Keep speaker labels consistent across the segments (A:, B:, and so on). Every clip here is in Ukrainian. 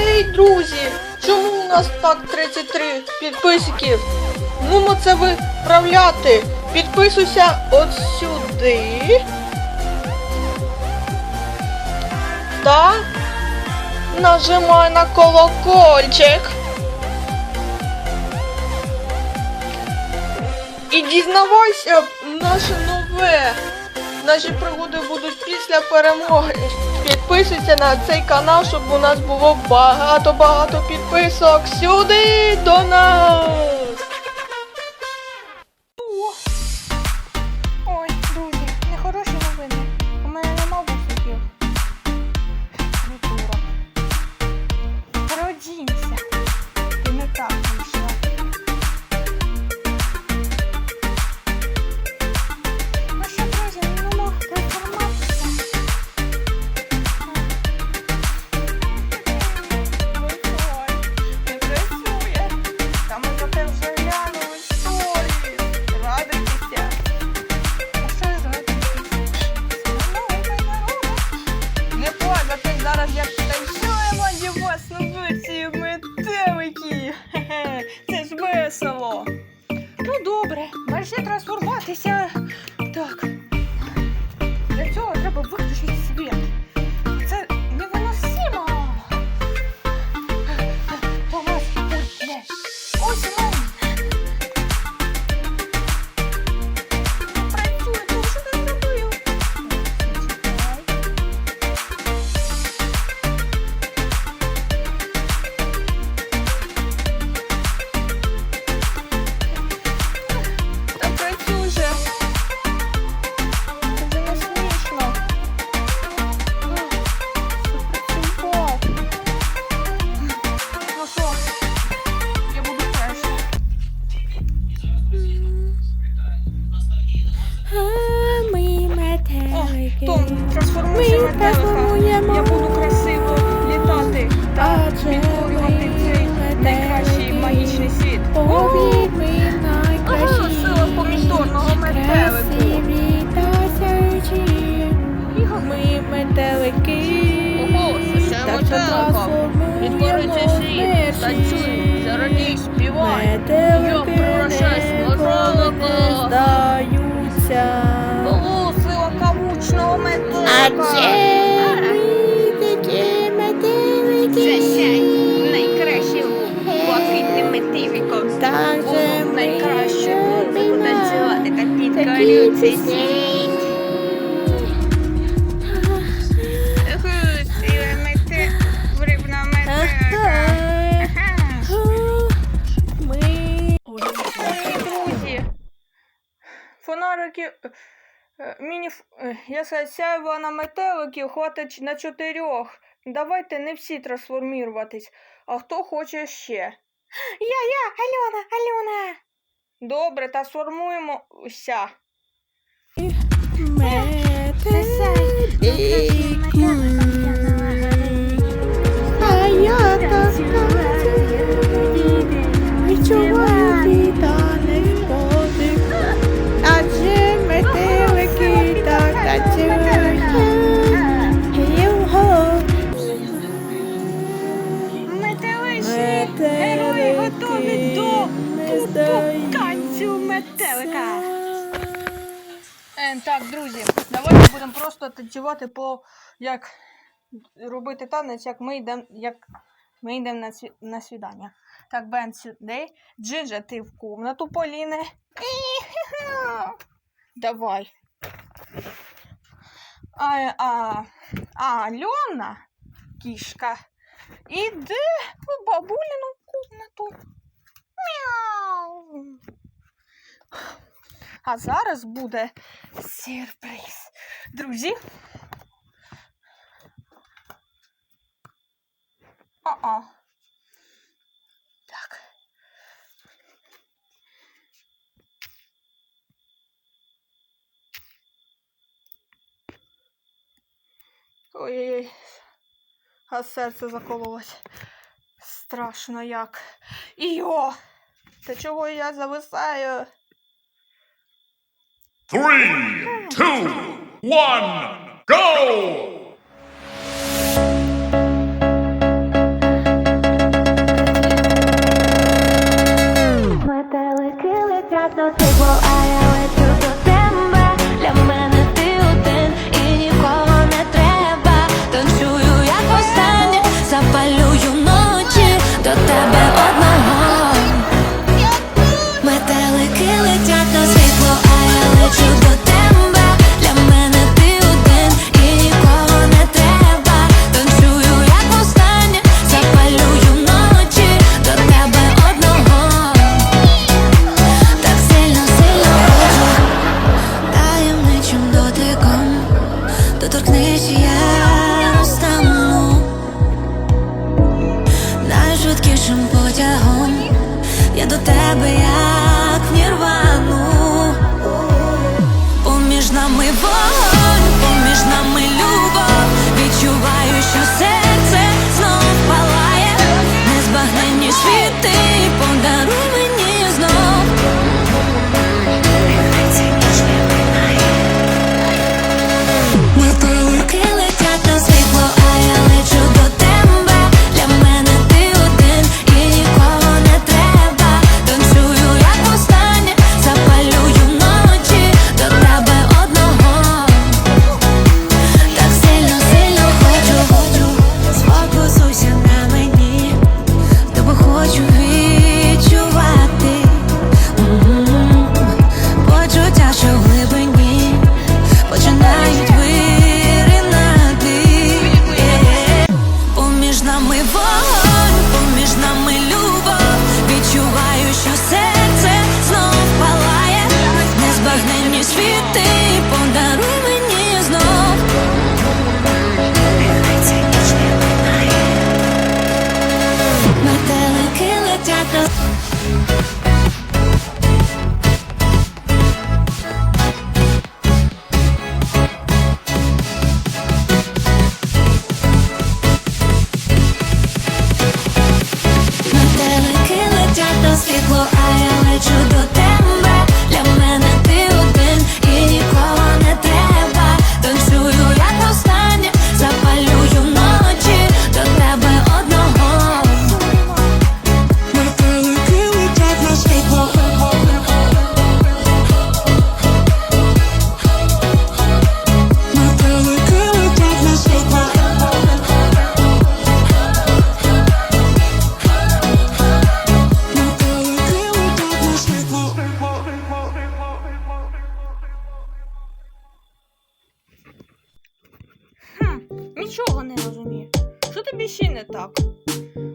A: Ей, друзі, чому у нас так 33 підписників? Нумо це виправляти. Підписуйся от сюди. Та нажимай на колокольчик. І дізнавайся наше нове. Наші пригоди будуть після перемоги. Підписуйся на цей канал, щоб у нас було багато-багато підписок. Сюди до нас!
B: Метелики. найкращим блакитним
C: ми
B: найкраще
C: любимо
B: потанцювати та підкорювати. Міні, ф- е, я сказав, сяйва на метеликів хватить на чотирьох. Давайте не всі трансформіруватись, а хто хоче ще. Я, я, Альона, Альона. Добре, трансформуємося.
C: метелики. Так,
B: друзі, давайте будемо просто танцювати по як робити танець, як ми йдемо, як ми йдемо на, сві... на свідання. Так, Бен сюди. Джинджа, ти в комнату Поліни. Давай. А, а, а Альона, кішка, іди у бабуліну комнату. А зараз буде сюрприз. Друзі. А-а. Так. Ой-ой-ой. А серце закололось. Страшно як. Йо! Та чого я зависаю?
D: Three, two, one, go!
E: What the I am так.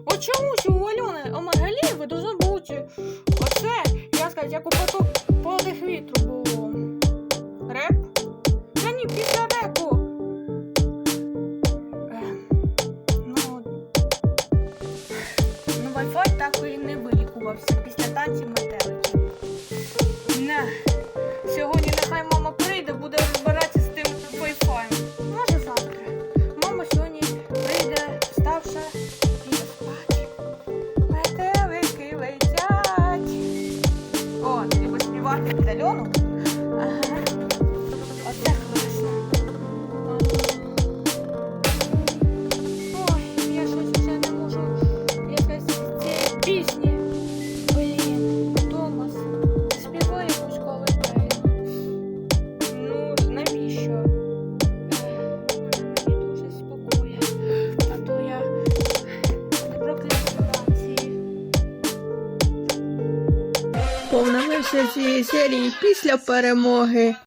A: От чомусь у Альони Омегаліви до забуті. Оце, я сказав, як у поток подих вітру було. Реп? Та ні, після репу. Ем, ну, ну вайфай так і не вилікувався після танців метелика. Альону
C: серії після перемоги.